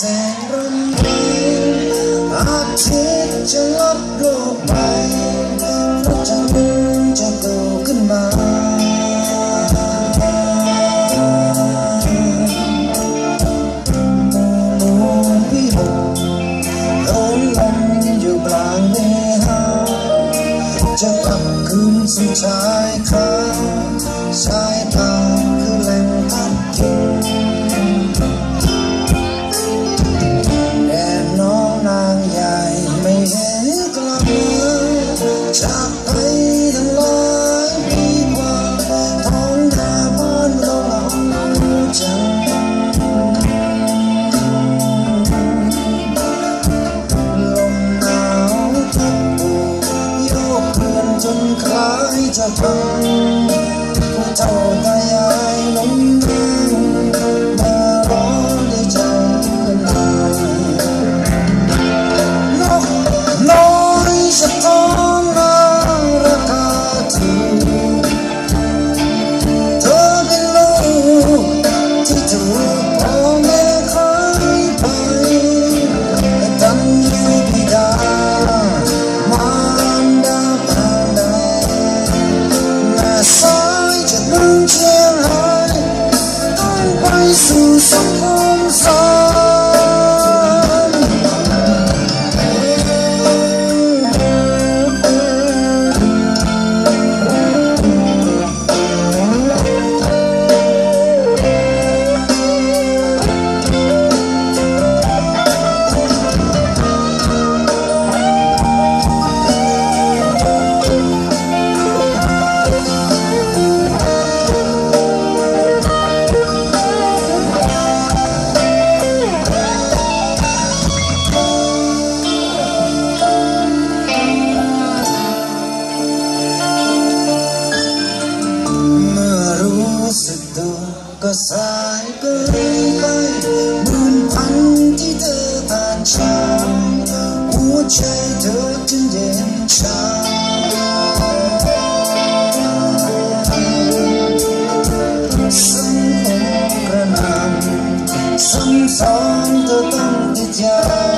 แสงรุ่นรีอาทิตย์จะลบโลกไปพระจันทร์จะโตขึ้นมาจะกลับคืนสู่ชา ที่จะทำเท่าได ช้ำหัวใจเธอจึงเย็นชาสังคมกระนำซ้ำซ้อนเธอต้องติดยา